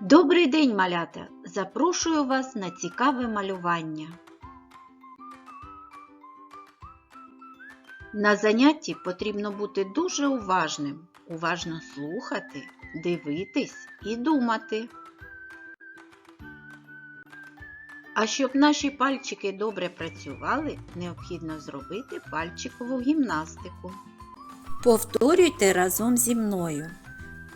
Добрий день, малята! Запрошую вас на цікаве малювання. На занятті потрібно бути дуже уважним, уважно слухати, дивитись і думати. А щоб наші пальчики добре працювали, необхідно зробити пальчикову гімнастику. Повторюйте разом зі мною.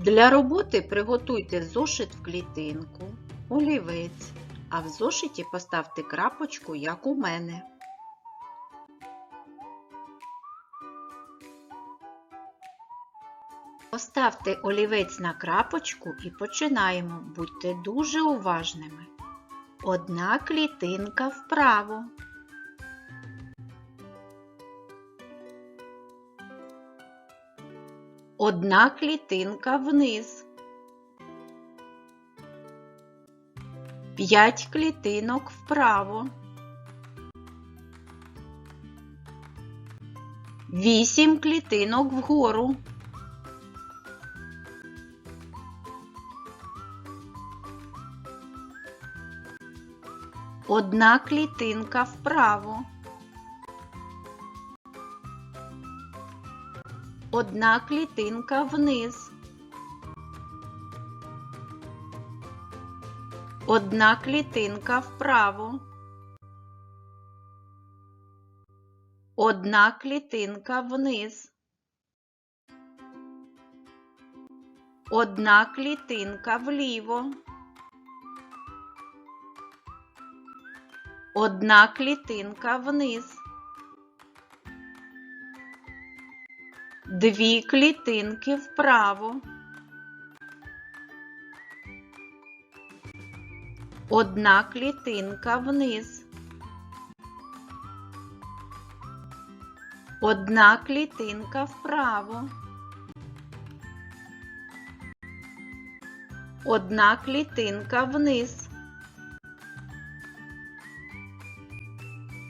Для роботи приготуйте зошит в клітинку, олівець, а в зошиті поставте крапочку, як у мене. Поставте олівець на крапочку і починаємо. Будьте дуже уважними. Одна клітинка вправо. Одна клітинка вниз. П'ять клітинок вправо. Вісім клітинок вгору. Одна клітинка вправо. Одна клітинка вниз. Одна клітинка вправо. Одна клітинка вниз. Одна клітинка вліво. Одна клітинка вниз. Дві клітинки вправо. Одна клітинка вниз. Одна клітинка вправо. Одна клітинка вниз.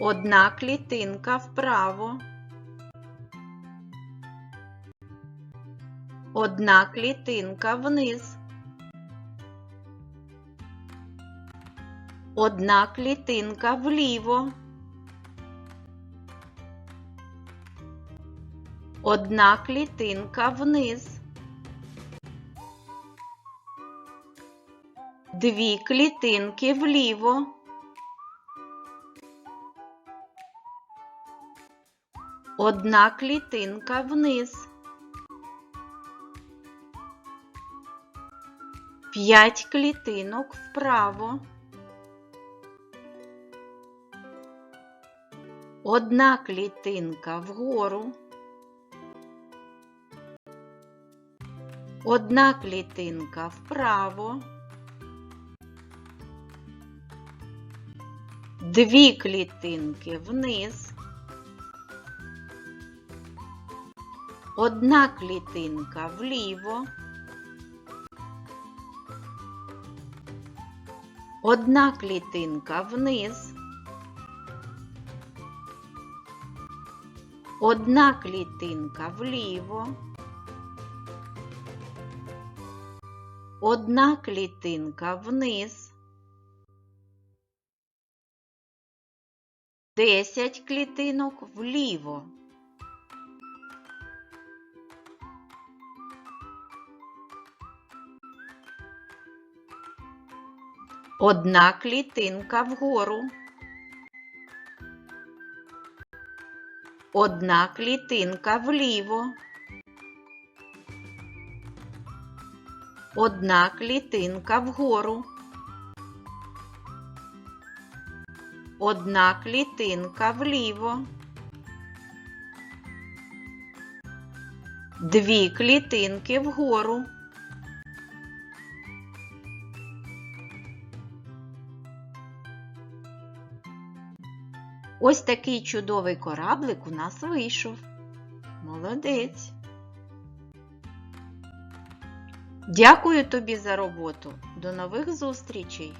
Одна клітинка вправо. Одна клітинка вниз. Одна клітинка вліво. Одна клітинка вниз. Дві клітинки вліво. Одна клітинка вниз. П'ять клітинок вправо. Одна клітинка вгору. Одна клітинка вправо. Дві клітинки вниз. Одна клітинка вліво. Одна клітинка вниз. Одна клітинка вліво. Одна клітинка вниз. Десять клітинок вліво. Одна клітинка вгору. Одна клітинка вліво. Одна клітинка вгору. Одна клітинка вліво. Дві клітинки вгору. Ось такий чудовий кораблик у нас вийшов. Молодець. Дякую тобі за роботу. До нових зустрічей!